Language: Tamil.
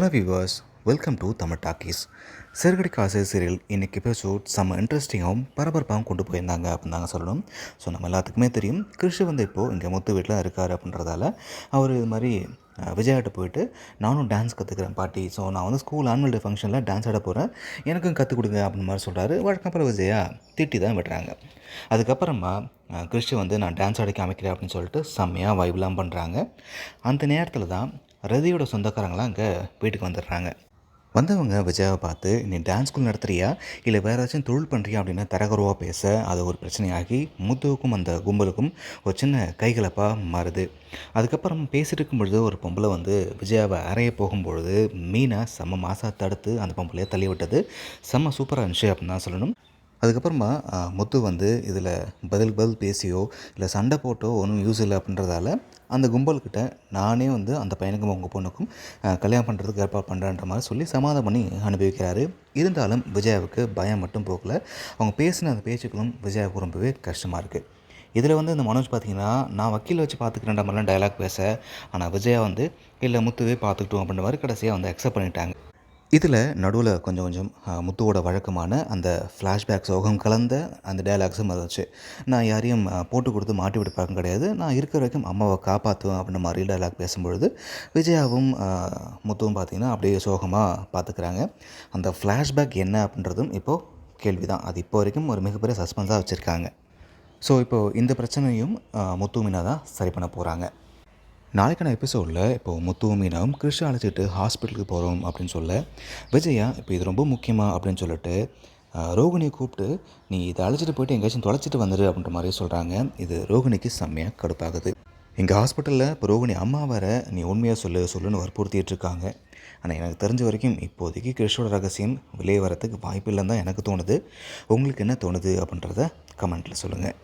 Hello viewers welcome to Tamil talkies சிறுகடி காசு சீரியல் இன்னைக்கு எபிசோட் செம்ம இன்ட்ரெஸ்டிங்காகவும் பரபரப்பாகவும் கொண்டு போயிருந்தாங்க அப்படின்னு தாங்க சொல்லணும். ஸோ நம்ம எல்லாத்துக்குமே தெரியும் கிருஷி வந்து இப்போது இங்கே முத்து வீட்டில் இருக்கார் அப்படின்றதால அவர் இது மாதிரி விஜயாட்ட போயிட்டு நானும் டான்ஸ் கற்றுக்கிறேன் பாட்டி. ஸோ நான் வந்து ஸ்கூல் ஆனுவல் டே ஃபங்க்ஷனில் டான்ஸ் ஆட போகிறேன் எனக்கும் கற்றுக் கொடுங்க அப்படின்னு மாதிரி சொல்கிறாரு வழக்கப்புறம் விஜயா திட்டி தான் விடுறாங்க அதுக்கப்புறமா கிறிஸ்டி வந்து நான் டான்ஸ் ஆடி காமிக்கிறேன் அப்படின்னு சொல்லிட்டு செம்மையாக வைப்லாம் பண்ணுறாங்க அந்த நேரத்தில் தான் ரதியோட சொந்தக்காரங்களாம் அங்கே வீட்டுக்கு வந்துடுறாங்க. வந்தவங்க விஜயாவை பார்த்து நீ டான்ஸ் ஸ்கூல் நடத்துறியா? இல்லை வேறு ஏதாச்சும் தொழில் பண்ணுறியா அப்படின்னு தரகுறவாக பேச அது ஒரு பிரச்சனையாகி முத்துவுக்கும் அந்த கும்பலுக்கும் ஒரு சின்ன கைகலப்பாக மாறுது. அதுக்கப்புறம் பேசிட்டு இருக்கும் பொழுது ஒரு பொம்பளை வந்து விஜயாவை அறைய போகும்பொழுது மீனை செம்ம மாசா தடுத்து அந்த பொம்பளையை தள்ளி விட்டது. செம்ம சூப்பராக இருந்துச்சு அப்படின்னு தான் சொல்லணும். அதுக்கப்புறமா முத்து வந்து இதில் பதில் பதில் பேசியோ இல்லை சண்டை போட்டோ ஒன்றும் யூஸ் இல்லை அப்படின்றதால அந்த கும்பல்கிட்ட நானே வந்து அந்த பையனுக்கும் உங்கள் பொண்ணுக்கும் கல்யாணம் பண்ணுறதுக்கு ஏற்பாடு பண்ணுறேன்ற மாதிரி சொல்லி சமாதானம் பண்ணி அனுப்பி வைக்கிறாரு இருந்தாலும் விஜயாவுக்கு பயம் மட்டும் போகல அவங்க பேசின அந்த பேச்சுக்களும் விஜயாவுக்கு ரொம்பவே கஷ்டமாக இருக்குது இதில் வந்து இந்த மனோஜ் பார்த்தீங்கன்னா நான் வக்கீல் வச்சு பார்த்துக்கிறேன்ற மாதிரிலாம் டயலாக் பேச ஆனால் விஜயா வந்து இல்லை முத்துவே பார்த்துக்கிட்டோம் அப்படின்ற மாதிரி கடைசியாக வந்து அக்செப்ட் பண்ணிட்டாங்க. இதில் நடுவில் கொஞ்சம் கொஞ்சம் முத்துவோட வழக்கமான அந்த ஃப்ளாஷ்பேக் சோகம் கலந்த அந்த டயலாக்ஸும் வந்துச்சு. நான் யாரையும் போட்டு கொடுத்து மாட்டி விட்டு பார்க்க கிடையாது. நான் இருக்கிற வரைக்கும் அம்மாவை காப்பாற்றுவேன் அப்படின்ற மாதிரி டயலாக் பேசும்பொழுது விஜயாவும் முத்துவும் பார்த்திங்கன்னா அப்படியே சோகமாக பார்த்துக்கிறாங்க. அந்த ஃப்ளாஷ்பேக் என்ன அப்படின்றதும் இப்போது கேள்வி தான் அது இப்போ வரைக்கும் ஒரு மிகப்பெரிய சஸ்பென்ஸாக வச்சுருக்காங்க. ஸோ இப்போது இந்த பிரச்சனையும் ஆ, முத்து மீனா தான் சரி பண்ண போகிறாங்க நாளைக்கான எபிசோடில் இப்போது முத்து மீனாவும் கிருஷ்ண அழைச்சிட்டு ஹாஸ்பிட்டலுக்கு போகிறோம் அப்படின்னு சொல்ல விஜயா இப்போ இது ரொம்ப முக்கியமாக அப்படின்னு சொல்லிட்டு ரோகிணியை கூப்பிட்டு நீ இதை அழைச்சிட்டு போயிட்டு எங்கேயாச்சும் தொலைச்சிட்டு வந்துடு அப்படின்ற மாதிரி சொல்கிறாங்க இது ரோகிணிக்கு செம்மையாக கடுப்பாகுது. எங்கள் ஹாஸ்பிட்டலில் இப்போ ரோகிணி அம்மா வர நீ உண்மையாக சொல்லு சொல்லுன்னு வற்புறுத்திட்டு இருக்காங்க. ஆனால் எனக்கு தெரிஞ்ச வரைக்கும் இப்போதைக்கு கிருஷ்ணோட ரகசியம் வெளியே வரத்துக்கு வாய்ப்பு இல்லைன்னு தான் எனக்கு தோணுது. உங்களுக்கு என்ன தோணுது அப்படின்றத கமெண்ட்டில் சொல்லுங்கள்